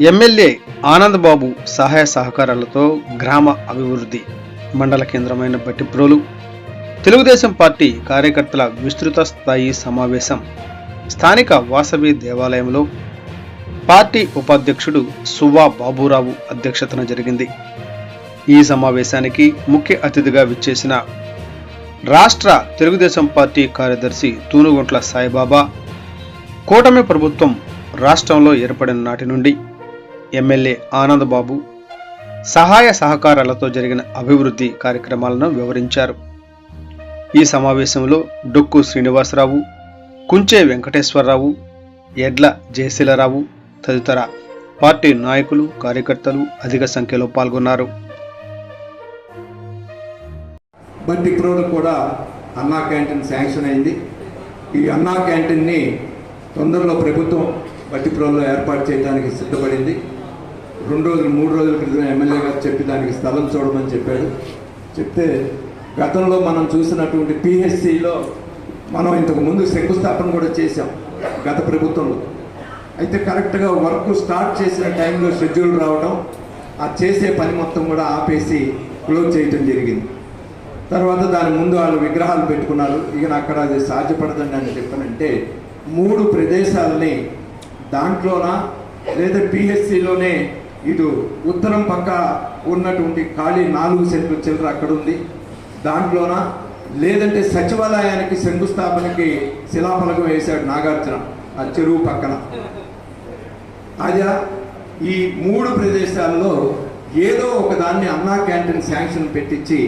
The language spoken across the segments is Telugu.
ఎమ్మెల్యే ఆనందబాబు సహాయ సహకారాలతో గ్రామ అభివృద్ధి మండల కేంద్రమైన బట్టిప్రోలు తెలుగుదేశం పార్టీ కార్యకర్తల విస్తృత స్థాయి సమావేశం స్థానిక వాసవి దేవాలయంలో పార్టీ ఉపాధ్యక్షుడు సువ్వా బాబురావు అధ్యక్షతన జరిగింది. ఈ సమావేశానికి ముఖ్య అతిథిగా విచ్చేసిన రాష్ట్ర తెలుగుదేశం పార్టీ కార్యదర్శి తూనుగుంట్ల సాయిబాబా కూటమి ప్రభుత్వం రాష్ట్రంలో ఏర్పడిన నాటి నుండి ఎమ్మెల్యే ఆనందబాబు సహాయ సహకారాలతో జరిగిన అభివృద్ధి కార్యక్రమాలను వివరించారు. ఈ సమావేశంలో డొక్కు శ్రీనివాసరావు కుంచే వెంకటేశ్వరరావు ఎడ్ల జయశీలరావు తదితర పార్టీ నాయకులు కార్యకర్తలు అధిక సంఖ్యలో పాల్గొన్నారు. బట్టి ప్రోలు కూడా అన్నా క్యాంటీన్ శాంక్షన్ అయింది. ఈ అన్నా క్యాంటీన్ని తొందరలో ప్రభుత్వం బట్టిప్రోల్లో ఏర్పాటు చేయడానికి సిద్ధపడింది. రెండు రోజులు మూడు రోజుల క్రితం ఎమ్మెల్యే గారు చెప్పి దానికి స్థలం చూడమని చెప్పాడు. చెప్తే గతంలో మనం చూసినటువంటి పిహెచ్సిలో మనం ఇంతకు ముందు శంకుస్థాపన కూడా చేశాం గత ప్రభుత్వంలో. అయితే కరెక్ట్గా వర్క్ స్టార్ట్ చేసిన టైంలో షెడ్యూల్ రావడం ఆ చేసే పని మొత్తం కూడా ఆపేసి క్లోజ్ చేయటం జరిగింది. తర్వాత దాని ముందు వాళ్ళు విగ్రహాలు పెట్టుకున్నారు. ఇక నాకు అక్కడ అది సాధ్యపడదండి అని చెప్పనంటే మూడు ప్రదేశాలని దాంట్లోన లేదా పిహెచ్సిలోనే ఇటు ఉత్తరం పక్క ఉన్నటువంటి ఖాళీ నాలుగు సెంట్లు చిల్లర అక్కడ ఉంది దాంట్లోన లేదంటే సచివాలయానికి శంకుస్థాపనకి శిలాఫలకం వేశాడు నాగార్జున ఆ చెరువు పక్కన. అదే ఈ మూడు ప్రదేశాల్లో ఏదో ఒక దాన్ని అన్నా క్యాంటీన్ శాంక్షన్ పెట్టించి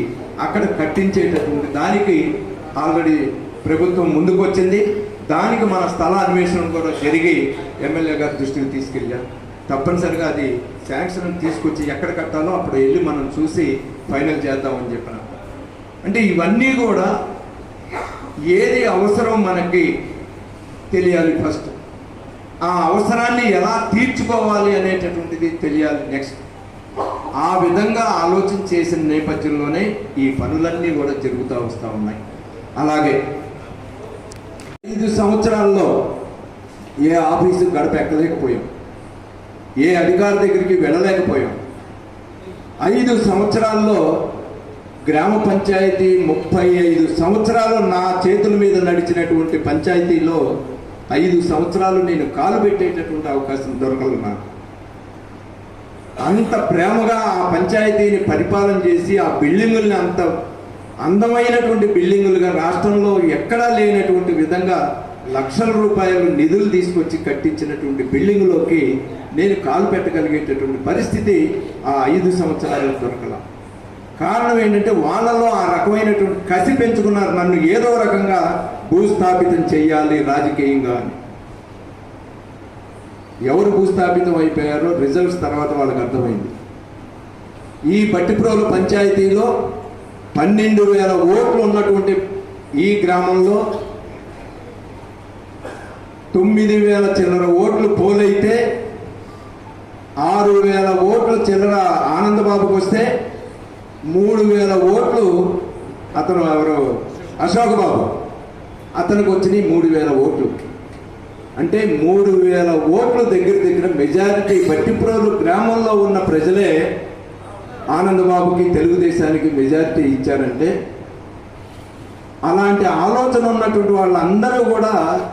అక్కడ కట్టించేటటువంటి దానికి ఆల్రెడీ ప్రభుత్వం ముందుకు వచ్చింది దానికి మన స్థల అన్వేషణ కూడా జరిగి ఎమ్మెల్యే గారి దృష్టికి తీసుకెళ్ళారు తప్పనిసరిగా అది శాంక్షన్ తీసుకొచ్చి ఎక్కడ కట్టాలో అప్పుడు వెళ్ళి మనం చూసి ఫైనల్ చేద్దామని చెప్పిన. అంటే ఇవన్నీ కూడా ఏది అవసరం మనకి తెలియాలి ఫస్ట్. ఆ అవసరాన్ని ఎలా తీర్చుకోవాలి అనేటటువంటిది తెలియాలి నెక్స్ట్. ఆ విధంగా ఆలోచన చేసిన నేపథ్యంలోనే ఈ పనులన్నీ కూడా జరుగుతూ వస్తూ ఉన్నాయి. అలాగే ఐదు సంవత్సరాల్లో ఏ ఆఫీసు గడప ఎక్కలేకపోయాం ఏ అధికారి దగ్గరికి వెళ్ళలేకపోయాం. ఐదు సంవత్సరాల్లో గ్రామ పంచాయతీ ముప్పై ఐదు సంవత్సరాలు నా చేతుల మీద నడిచినటువంటి పంచాయతీలో ఐదు సంవత్సరాలు నేను కాలు పెట్టేటటువంటి అవకాశం దొరకదు నాకు. అంత ప్రేమగా ఆ పంచాయతీని పరిపాలన చేసి ఆ బిల్డింగుల్ని అంత అందమైనటువంటి బిల్డింగులుగా రాష్ట్రంలో ఎక్కడా లేనటువంటి విధంగా లక్షల రూపాయలు నిధులు తీసుకొచ్చి కట్టించినటువంటి బిల్డింగ్లోకి నేను కాలు పెట్టగలిగేటటువంటి పరిస్థితి ఆ ఐదు సంవత్సరాలకు దొరకల. కారణం ఏంటంటే వాళ్ళలో ఆ రకమైనటువంటి కసి పెంచుకున్నారు నన్ను ఏదో రకంగా భూస్థాపితం చేయాలి రాజకీయంగా అని. ఎవరు భూస్థాపితం అయిపోయారో రిజల్ట్స్ తర్వాత వాళ్ళకి అర్థమైంది. ఈ బట్టిప్రోలు పంచాయతీలో పన్నెండు వేల ఓట్లు ఉన్నటువంటి ఈ గ్రామంలో తొమ్మిది వేల చిల్లర ఓట్లు పోలైతే ఆరు వేల ఓట్లు చిల్లర ఆనందబాబుకి వస్తే మూడు వేల ఓట్లు అతను ఎవరు? అశోక్ బాబు. అతనికి వచ్చినాయి మూడు వేల ఓట్లు. అంటే మూడు వేల ఓట్లు దగ్గర దగ్గర మెజారిటీ బట్టిప్రోలు గ్రామంలో ఉన్న ప్రజలే ఆనందబాబుకి తెలుగుదేశానికి మెజారిటీ ఇచ్చారంటే అలాంటి ఆలోచన ఉన్నటువంటి వాళ్ళందరూ కూడా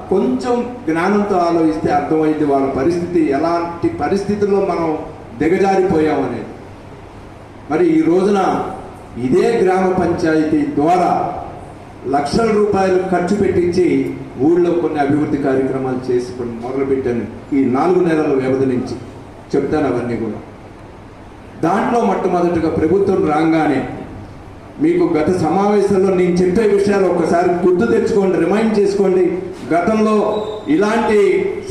కొంచెం జ్ఞానంతో ఆలోచిస్తే అర్థమైంది వాళ్ళ పరిస్థితి ఎలాంటి పరిస్థితుల్లో మనం దిగజారిపోయామనేది మరి ఈ రోజున ఇదే గ్రామ పంచాయతీ ద్వారా లక్షల రూపాయలు ఖర్చు పెట్టించి ఊళ్ళో కొన్ని అభివృద్ధి కార్యక్రమాలు చేసి కొన్ని మొదలుపెట్టాను. ఈ నాలుగు నెలల వ్యవధి నుంచి చెప్తాను అవన్నీ కూడా. దాంట్లో మొట్టమొదటిగా ప్రభుత్వం రాగానే మీకు గత సమావేశంలో నేను చెప్పే విషయాలు ఒకసారి గుర్తు తెచ్చుకోండి రిమైండ్ చేసుకోండి. గతంలో ఇలాంటి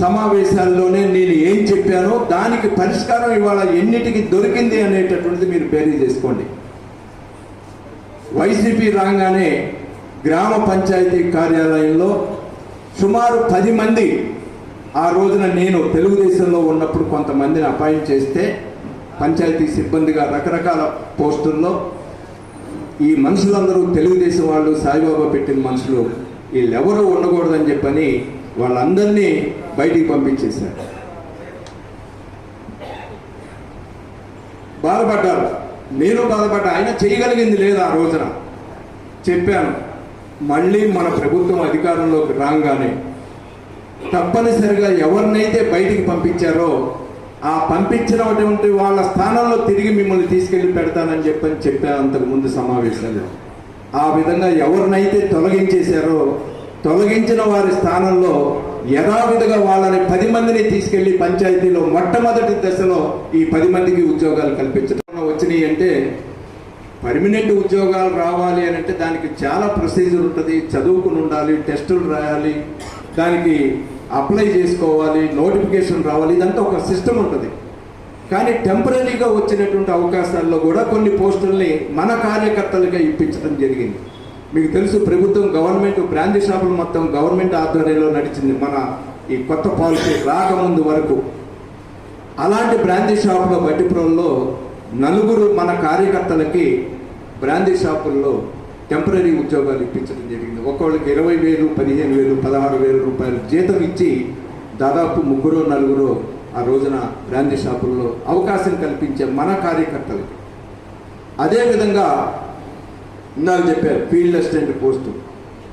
సమావేశాల్లోనే నేను ఏం చెప్పానో దానికి పరిష్కారం ఇవాళ ఎన్నిటికి దొరికింది అనేటటువంటిది మీరు బేరీ చేసుకోండి. వైసీపీ రాగానే గ్రామ పంచాయతీ కార్యాలయంలో సుమారు పది మంది ఆ రోజున నేను తెలుగుదేశంలో ఉన్నప్పుడు కొంతమందిని అపాయింట్ చేస్తే పంచాయతీ సిబ్బందిగా రకరకాల పోస్టుల్లో ఈ మనుషులందరూ తెలుగుదేశం వాళ్ళు సాయిబాబా పెట్టిన మనుషులు వీళ్ళెవరూ ఉండకూడదని చెప్పని వాళ్ళందరినీ బయటికి పంపించేశారు. బాధపడ్డారు. నేను బాధపడ్డా ఆయన చేయగలిగింది లేదు ఆ రోజున? చెప్పాను. మళ్ళీ మన ప్రభుత్వం అధికారంలోకి రాగానే తప్పనిసరిగా ఎవరినైతే బయటికి పంపించారో ఆ పంపించినటువంటి వాళ్ళ స్థానంలో తిరిగి మిమ్మల్ని తీసుకెళ్ళి పెడతానని చెప్పని చెప్పాను అంతకు ముందు సమావేశాల్లో ఆ విధంగా ఎవరినైతే తొలగించేశారో తొలగించిన వారి స్థానంలో యథావిధిగా వాళ్ళని పది మందిని తీసుకెళ్ళి పంచాయతీలో మొట్టమొదటి దశలో ఈ పది మందికి ఉద్యోగాలు కల్పించడం వచ్చినాయి అంటే పర్మనెంట్ ఉద్యోగాలు రావాలి అని అంటే దానికి చాలా ప్రొసీజర్ ఉంటుంది. చదువుకుని ఉండాలి టెస్టులు రాయాలి. దానికి అప్లై చేసుకోవాలి నోటిఫికేషన్ రావాలి ఇదంతా ఒక సిస్టమ్ ఉంటుంది. కానీ టెంపరీగా వచ్చినటువంటి అవకాశాల్లో కూడా కొన్ని పోస్టుల్ని మన కార్యకర్తలుగా ఇప్పించడం జరిగింది. మీకు తెలుసు ప్రభుత్వం గవర్నమెంట్ బ్రాంచ్ షాపులు మొత్తం గవర్నమెంట్ ఆధ్వర్యంలో నడిచింది మన ఈ కొత్త పాలసీ రాకముందు వరకు. అలాంటి బ్రాందీ షాపులో బట్టిపురంలో నలుగురు మన కార్యకర్తలకి బ్రాందీ షాపుల్లో టెంపరీ ఉద్యోగాలు ఇప్పించడం జరిగింది. ఒకళ్ళకి ఇరవై వేలు పదిహేను వేలు పదహారు వేల రూపాయలు జీతం ఇచ్చి దాదాపు ముగ్గురు నలుగురు ఆ రోజున బ్రాందీ షాపుల్లో అవకాశం కల్పించే మన కార్యకర్తలకి అదేవిధంగా ఇందాక చెప్పారు ఫీల్డ్ అసిస్టెంట్ పోస్టు.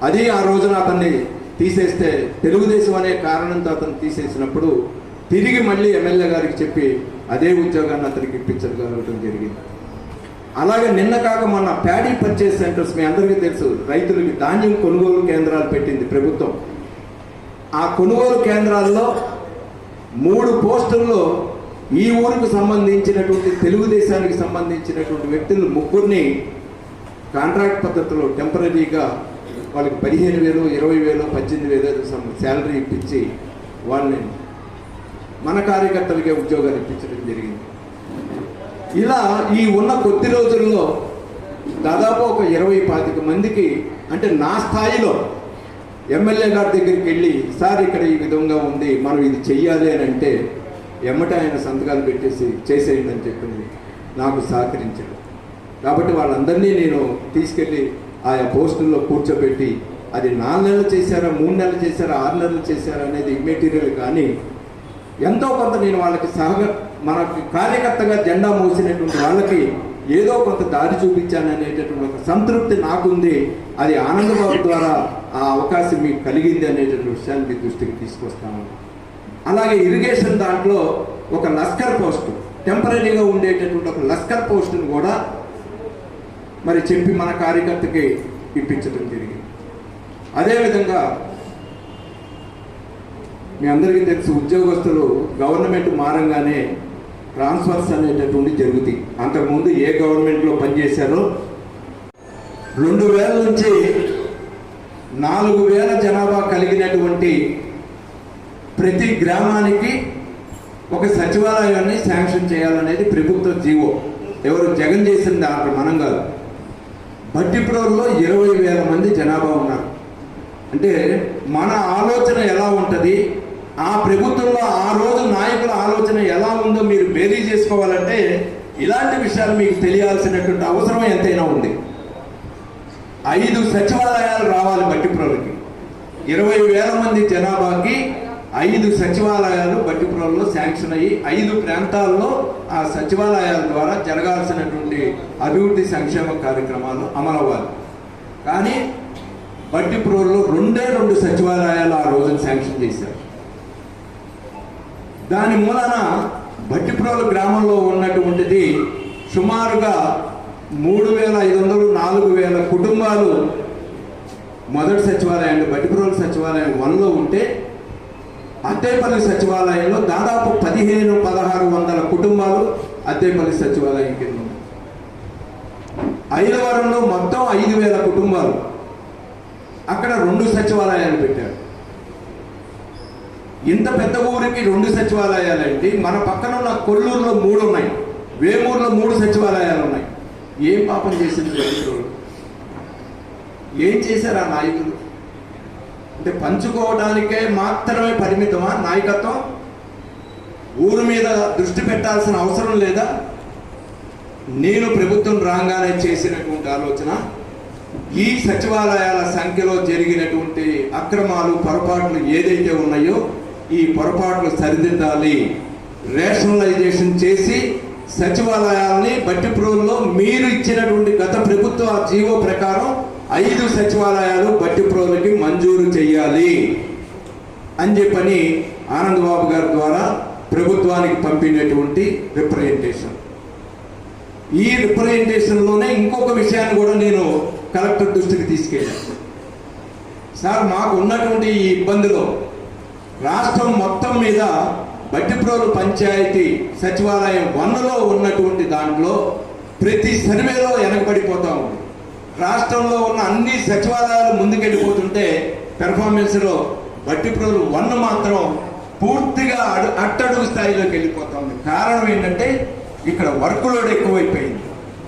అది ఆ రోజున అతన్ని తీసేస్తే తెలుగుదేశం అనే కారణంతో అతను తీసేసినప్పుడు తిరిగి మళ్ళీ ఎమ్మెల్యే గారికి చెప్పి అదే ఉద్యోగాన్ని అతనికి ఇప్పించగలగడం జరిగింది. అలాగే నిన్న కాక మొన్న ప్యాడీ పర్చేస్ సెంటర్స్ మీ అందరికీ తెలుసు. రైతులకి ధాన్యం కొనుగోలు కేంద్రాలు పెట్టింది ప్రభుత్వం. ఆ కొనుగోలు కేంద్రాల్లో మూడు పోస్టుల్లో ఈ ఊరికి సంబంధించినటువంటి తెలుగుదేశానికి సంబంధించినటువంటి వ్యక్తులు ముగ్గురిని కాంట్రాక్ట్ పద్ధతిలో టెంపరీగా వాళ్ళకి పదిహేను వేలు ఇరవై వేలు పద్దెనిమిది వేలు శాలరీ ఇప్పించి వాళ్ళని మన కార్యకర్తలకే ఉద్యోగాలు ఇప్పించడం జరిగింది. ఇలా ఈ ఉన్న కొద్ది రోజుల్లో దాదాపు ఒక ఇరవై పాతిక మందికి అంటే నా స్థాయిలో ఎమ్మెల్యే గారి దగ్గరికి వెళ్ళి సార్ ఇక్కడ ఈ విధంగా ఉంది మనం ఇది చెయ్యాలి అని అంటే ఎమ్మట ఆయన సంతకాలు పెట్టేసి చేసేయండి అని చెప్పింది నాకు సహకరించాడు. కాబట్టి వాళ్ళందరినీ నేను తీసుకెళ్ళి ఆయా పోస్టుల్లో కూర్చోబెట్టి అది నాలుగు నెలలు చేశారా మూడు నెలలు చేశారా ఆరు నెలలు చేశారా అనేది మెటీరియల్ కానీ ఎంతో కొంత నేను వాళ్ళకి సహక మనకి కార్యకర్తగా జెండా మోసినటువంటి వాళ్ళకి ఏదో కొంత దారి చూపించాను అనేటటువంటి ఒక సంతృప్తి నాకుంది. అది ఆనందబాబు ద్వారా ఆ అవకాశం మీకు కలిగింది అనేటటువంటి విషయాన్ని మీ దృష్టికి తీసుకొస్తాను. అలాగే ఇరిగేషన్ దాంట్లో ఒక లస్కర్ పోస్ట్ టెంపరీగా ఉండేటటువంటి ఒక లస్కర్ పోస్టును కూడా మరి చెప్పి మన కార్యకర్తకి ఇప్పించడం జరిగింది. అదేవిధంగా మీ అందరికీ తెలుసు ఉద్యోగస్తులు గవర్నమెంట్ మారంగానే ట్రాన్స్ఫర్స్ అనేటటువంటి జరుగుతాయి. అంతకుముందు ఏ గవర్నమెంట్లో పనిచేశారో రెండు వేల నుంచి నాలుగు వేల జనాభా కలిగినటువంటి ప్రతి గ్రామానికి ఒక సచివాలయాన్ని శాంక్షన్ చేయాలనేది ప్రభుత్వ జీవో. ఎవరు జగన్ చేసింది దాంట్లో మనం కాదు. భట్టిప్రోల్లో ఇరవై వేల మంది జనాభా ఉన్నారు. అంటే మన ఆలోచన ఎలా ఉంటుంది? ఆ ప్రభుత్వంలో ఆ రోజు నాయకుల ఆలోచన ఎలా ఉందో మీరు బేరీ చేసుకోవాలంటే ఇలాంటి విషయాలు మీకు తెలియాల్సినటువంటి అవసరం ఎంతైనా ఉంది. ఐదు సచివాలయాలు రావాలి బట్టిపురంకి ఇరవై వేల మంది జనాభాకి ఐదు సచివాలయాలు బట్టిపురంలో శాంక్షన్ అయ్యి ఐదు ప్రాంతాల్లో ఆ సచివాలయాల ద్వారా జరగాల్సినటువంటి అభివృద్ధి సంక్షేమ కార్యక్రమాలు అమలవ్వాలి. కానీ బట్టిపురంలో రెండే రెండు సచివాలయాలు ఆ రోజున శాంక్షన్ చేశారు. దాని మూలన భట్టిప్రోలు గ్రామంలో ఉన్నటువంటిది సుమారుగా మూడు వేల ఐదు వందలు నాలుగు వేల కుటుంబాలు మొదటి సచివాలయం బట్టిప్రోలు సచివాలయం వన్లో ఉంటే అత్తేపల్లి సచివాలయంలో దాదాపు పదిహేను పదహారు వందల కుటుంబాలు అత్తేపల్లి సచివాలయం కింద ఉన్నాయి. ఐదవరంలో మొత్తం ఐదు వేల కుటుంబాలు. అక్కడ రెండు సచివాలయాలు పెట్టారు. ఇంత పెద్ద ఊరికి రెండు సచివాలయాలు ఏంటి మన పక్కన ఉన్న కొల్లూరులో మూడు ఉన్నాయి వేమూరులో మూడు సచివాలయాలు ఉన్నాయి ఏం పాపం చేసింది రైతులు ఏం చేశారు ఆ నాయకులు? అంటే పంచుకోవడానికే మాత్రమే పరిమితమా నాయకత్వం? ఊరు మీద దృష్టి పెట్టాల్సిన అవసరం లేదా? నేను ప్రభుత్వం రాగానే చేసినటువంటి ఆలోచన ఈ సచివాలయాల సంఖ్యలో జరిగినటువంటి అక్రమాలు పొరపాట్లు ఏదైతే ఉన్నాయో ఈ పొరపాట్లు సరిదిద్దాలి. రేషనలైజేషన్ చేసి సచివాలయాల్ని బట్టి బట్టిప్రోలులో మీరు ఇచ్చినటువంటి గత ప్రభుత్వ జీవో ప్రకారం ఐదు సచివాలయాలు బట్టిప్రోలుకి మంజూరు చేయాలి అని చెప్పని ఆనందబాబు గారి ద్వారా ప్రభుత్వానికి పంపినటువంటి రిప్రజెంటేషన్ ఈ రిప్రజెంటేషన్లోనే ఇంకొక విషయాన్ని కూడా నేను కలెక్టర్ దృష్టికి తీసుకెళ్ళాను. సార్ మాకు ఉన్నటువంటి ఈ ఇబ్బందిలో రాష్ట్రం మొత్తం మీద బట్టిప్రోలు పంచాయతీ సచివాలయం వన్లో ఉన్నటువంటి దాంట్లో ప్రతి సర్వేలో వెనకబడిపోతా ఉంది. రాష్ట్రంలో ఉన్న అన్ని సచివాలయాలు ముందుకెళ్ళిపోతుంటే పెర్ఫార్మెన్స్లో బట్టిప్రోలు వన్ మాత్రం పూర్తిగా అడు అట్టడుగు స్థాయిలోకి వెళ్ళిపోతా ఉంది. కారణం ఏంటంటే ఇక్కడ వర్క్ లోడ్ ఎక్కువైపోయింది.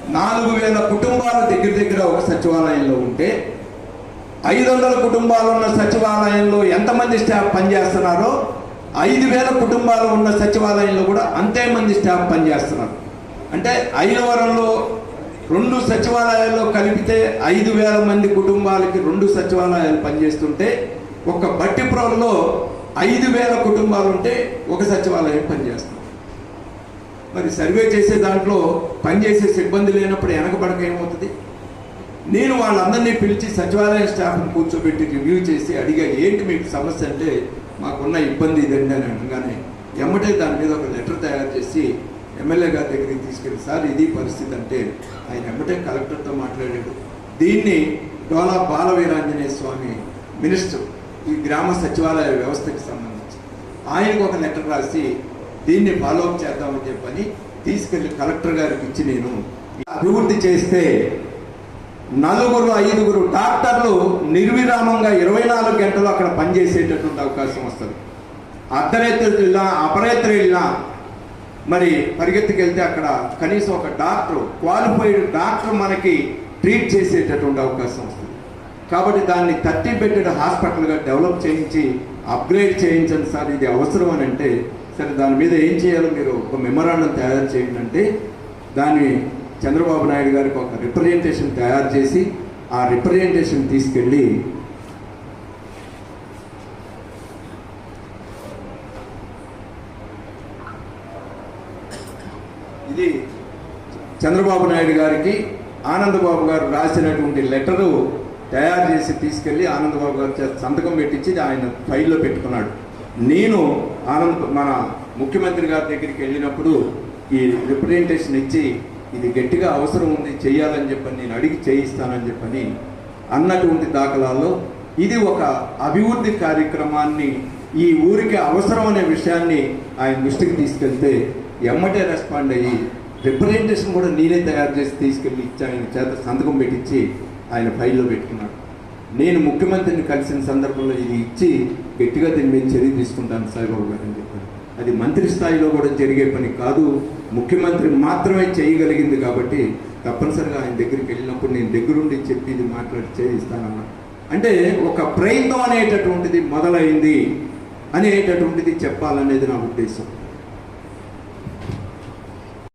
నాలుగు వేల కుటుంబాలు దగ్గర దగ్గర ఒక సచివాలయంలో ఉంటే ఐదు వందల కుటుంబాలు ఉన్న సచివాలయంలో ఎంతమంది స్టాఫ్ పనిచేస్తున్నారో ఐదు వేల కుటుంబాలు ఉన్న సచివాలయంలో కూడా అంతే మంది స్టాఫ్ పనిచేస్తున్నారు. అంటే ఐనవరంలో రెండు సచివాలయాల్లో కలిపితే ఐదు వేల మంది కుటుంబాలకి రెండు సచివాలయాలు పనిచేస్తుంటే ఒక బట్టిపురంలో ఐదు వేల కుటుంబాలు ఉంటే ఒక సచివాలయం పనిచేస్తుంది. మరి సర్వే చేసే దాంట్లో పనిచేసే సిబ్బంది లేనప్పుడు వెనకబడక ఏమవుతుంది? నేను వాళ్ళందరినీ పిలిచి సచివాలయ స్టాఫ్ని కూర్చోబెట్టి రివ్యూ చేసి అడిగా ఏంటి మీకు సమస్య? అంటే మాకున్న ఇబ్బంది ఇదండి అని అనగానే ఎమ్మటే దాని మీద ఒక లెటర్ తయారు చేసి ఎమ్మెల్యే గారి దగ్గరికి తీసుకెళ్ళి సార్ ఇది పరిస్థితి అంటే ఆయన ఎమ్మటే కలెక్టర్తో మాట్లాడాడు. దీన్ని డోలా బాలవీరాంజనేయ స్వామి మినిస్టర్ ఈ గ్రామ సచివాలయ వ్యవస్థకి సంబంధించి ఆయనకు ఒక లెటర్ రాసి దీన్ని ఫాలో అప్ చేద్దామని చెప్పని తీసుకెళ్ళి కలెక్టర్ గారికి ఇచ్చి నేను అభివృద్ధి చేస్తే నలుగురు ఐదుగురు డాక్టర్లు నిర్విరామంగా ఇరవై నాలుగు గంటలు అక్కడ పనిచేసేటటువంటి అవకాశం వస్తుంది. అర్ధరేత్రి వెళ్ళినా అపరేత్రి వెళ్ళినా మరి పరిగెత్తుకెళ్తే అక్కడ కనీసం ఒక డాక్టర్ క్వాలిఫైడ్ డాక్టర్ మనకి ట్రీట్ చేసేటటువంటి అవకాశం వస్తుంది. కాబట్టి దాన్ని థర్టీ బెడ్డెడ్ హాస్పిటల్గా డెవలప్ చేయించి అప్గ్రేడ్ చేయించండి సార్ ఇది అవసరం అని అంటే సరే దాని మీద ఏం చేయాలో మీరు ఒక మెమరాండం తయారు చేయండి అంటే దాన్ని చంద్రబాబు నాయుడు గారికి ఒక రిప్రజెంటేషన్ తయారు చేసి ఆ రిప్రజెంటేషన్ తీసుకెళ్ళి ఇది చంద్రబాబు నాయుడు గారికి ఆనందబాబు గారు రాసినటువంటి లెటరు తయారు చేసి తీసుకెళ్ళి ఆనందబాబు గారు సంతకం పెట్టించి ఆయన ఫైల్లో పెట్టుకున్నాడు. నేను ఆనంద్ మన ముఖ్యమంత్రి గారి దగ్గరికి వెళ్ళినప్పుడు ఈ రిప్రజెంటేషన్ ఇచ్చి ఇది గట్టిగా అవసరం ఉంది చేయాలని చెప్పని నేను అడిగి చేయిస్తానని చెప్పని అన్నటువంటి దాఖలాల్లో ఇది ఒక అభివృద్ధి కార్యక్రమాన్ని ఈ ఊరికి అవసరం అనే విషయాన్ని ఆయన దృష్టికి తీసుకెళ్తే ఎమ్మటే రెస్పాండ్ అయ్యి రిప్రజెంటేషన్ కూడా నేనే తయారు చేసి తీసుకెళ్ళి ఇచ్చి ఆయన చేత సంతకం పెట్టించి ఆయన ఫైల్లో పెట్టుకున్నాడు. నేను ముఖ్యమంత్రిని కలిసిన సందర్భంలో ఇది ఇచ్చి గట్టిగా దీని మీద చర్య తీసుకుంటాను సాయిబాబు గారు అని చెప్పాను అది మంత్రి స్థాయిలో కూడా జరిగే పని కాదు. ముఖ్యమంత్రి మాత్రమే చేయగలిగింది కాబట్టి తప్పనిసరిగా ఆయన దగ్గరికి వెళ్ళినప్పుడు నేను దగ్గరుండి చెప్పి ఇది మాట్లాడి చేయిస్తానన్నా అంటే ఒక ప్రయత్నం అనేటటువంటిది మొదలైంది అనేటటువంటిది చెప్పాలనేది నా ఉద్దేశం.